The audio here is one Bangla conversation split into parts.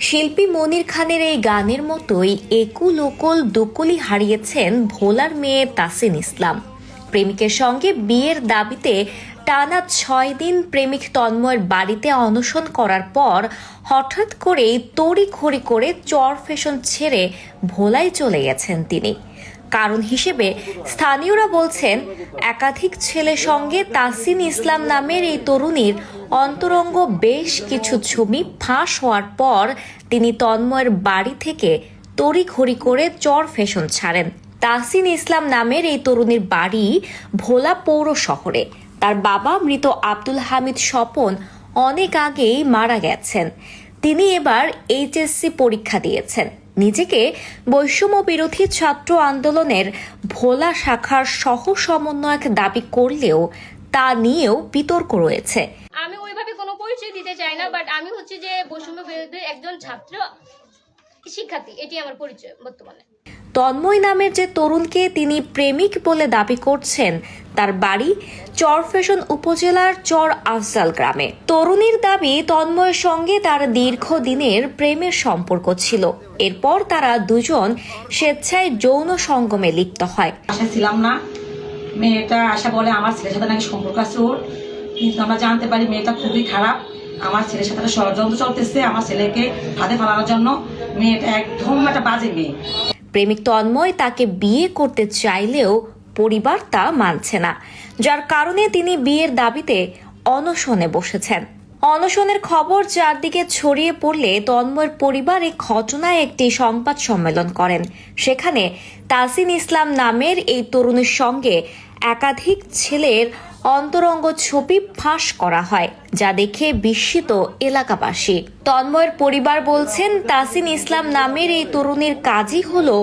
শিল্পী মনির খানের এই গানের মতোই একুল ওকুল দুকুলি হারিয়েছেন ভোলার মেয়ে তাসিন ইসলাম। প্রেমিকের সঙ্গে বিয়ের দাবিতে টানা ছয় দিন প্রেমিক তন্ময়ের বাড়িতে অনশন করার পর হঠাৎ করেই তড়িঘড়ি করে চর ফ্যাশন ছেড়ে ভোলায় চলে গেছেন তিনি। কারণ হিসেবে স্থানীয়রা বলছেন, একাধিক ছেলের সঙ্গে তাসিন ইসলাম নামের এই তরুণীর অন্তরঙ্গ বেশ কিছু ছবি ফাঁস হওয়ার পর তিনি তন্ময়ের বাড়ি থেকে তড়িঘড়ি করে চর ফ্যাশন ছাড়েন। তাসিন ইসলাম নামের এই তরুণীর বাড়ি ভোলা পৌর শহরে। তার বাবা মৃত আব্দুল হামিদ স্বপন অনেক আগেই মারা গেছেন। তিনি এবার এইচএসসি পরীক্ষা দিয়েছেন। নিজেকে বৈষম্য বিরোধী ছাত্র আন্দোলনের ভোলা শাখার সহ সমন্বয়ক দাবি করলেও তা নিয়েও বিতর্ক রয়েছে। আমি ওইভাবে কোনো পরিচয় দিতে চাই না বাট আমি হচ্ছে যে বৈষম্য বিরোধী একজন ছাত্র শিক্ষার্থী, এটি আমার পরিচয় বর্তমানে। তন্ময় নামের যে তরুণকে তিনি প্রেমিক বলে দাবি করছেন, তার বাড়ি চরফেশন উপজেলার চর আফজাল গ্রামে। তরুণীর দাবি, তন্ময়ের সঙ্গে তার দীর্ঘদিনের প্রেমের সম্পর্ক ছিল। এরপর তারা দুজন স্বেচ্ছায় যৌন সঙ্গমে লিপ্ত হয়। আশায় ছিলাম না। মেয়েটা আশা বলে আমার ছেলের সাথে নাকি সম্পর্ক আছে ওর। কিন্তু আমরা জানতে পারি মেয়েটা খুবই খারাপ। আমার ছেলের সাথে একটা ষড়যন্ত্র চলতেছে। আমার ছেলেকে হাতে ফেলানোর জন্য মেয়েটা একদম একটা বাজে মেয়ে। প্রেমিক তন্ময় তাকে বিয়ে করতে চাইলেও পরিবার তা মানছে না, যার কারণে তিনি বিয়ের দাবিতে অনশনে বসেছেন। অনশনের খবর চারদিকে ছড়িয়ে পড়লে তন্ময়ের পরিবার এই ঘটনায় একটি সংবাদ সম্মেলন করেন। সেখানে তাসিন ইসলাম নামের এই তরুণের সঙ্গে একাধিক ছেলের অন্তরঙ্গ ছবি ফাঁস করা হয়, যা দেখে বিস্মিত এলাকাবাসী। তন্ময়ের পরিবার বলছেন তাসিন ইসলাম নামের এই তরুণীর কাজই হলো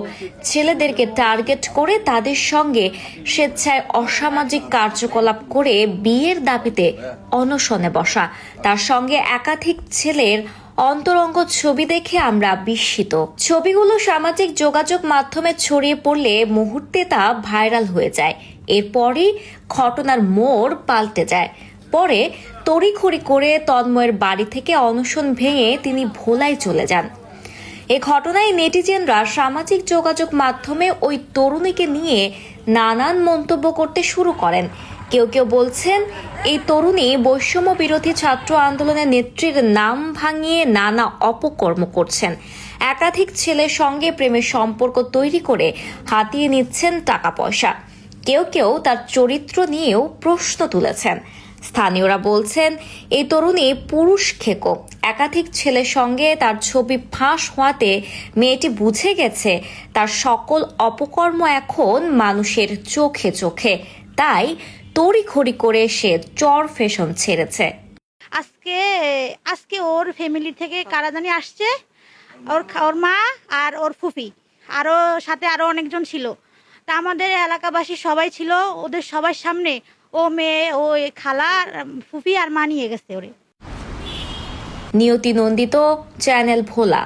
ছেলেদেরকে টার্গেট করে তাদের সঙ্গে স্বেচ্ছায় অসামাজিক কার্যকলাপ করে বিয়ের দাবিতে অনশনে বসা। তার সঙ্গে একাধিক ছেলের অন্তরঙ্গ ছবি দেখে আমরা বিস্মিত। ছবিগুলো সামাজিক যোগাযোগ মাধ্যমে ছড়িয়ে পড়লে মুহূর্তে তা ভাইরাল হয়ে যায়। এরপরই ঘটনার মোড় পাল্টে যায়। পরে তড়িখড়ি করে তন্ময়ের বাড়ি থেকে অনশন ভেঙে তিনি ভোলায় চলে যান। এ ঘটনায় নেটিজেনরা সামাজিক যোগাযোগ মাধ্যমে ওই তরুণীকে নিয়ে নানান মন্তব্য করতে শুরু করেন। কেউ কেউ বলছেন, এই তরুণী বৈষম্য বিরোধী ছাত্র আন্দোলনের নেত্রীর নাম ভাঙিয়ে নানা অপকর্ম করছেন। একাধিক ছেলের সঙ্গে প্রেমের সম্পর্ক তৈরি করে হাতিয়ে নিচ্ছেন টাকা পয়সা। কেউ কেউ তার চরিত্র নিয়েও প্রশ্ন তুলেছেন। স্থানীয়রা বলছেন, এই তরুণী পুরুষ খেকো। একাধিক ছেলের সঙ্গে তার ছবি ফাঁস হওয়াতে মেয়েটি বুঝে গেছে, তার সকল অপকর্ম এখন মানুষের চোখে চোখে। তাই তড়িঘড়ি করে সে চর ফ্যাশন ছেড়েছে। আজকে আজকে ওর ফ্যামিলি থেকে কারা জানি আসছে? ওর ওর মা আর ওর ফুফি আরও সাথে আরও অনেকজন ছিল। তা আমাদের এলাকাবাসী সবাই ছিল ওদের সবার সামনে ও মেয়ে ও খালা ফুফি আর মা নিয়ে গেছে ওরে। নিয়তি নন্দিত চ্যানেল ভোলা।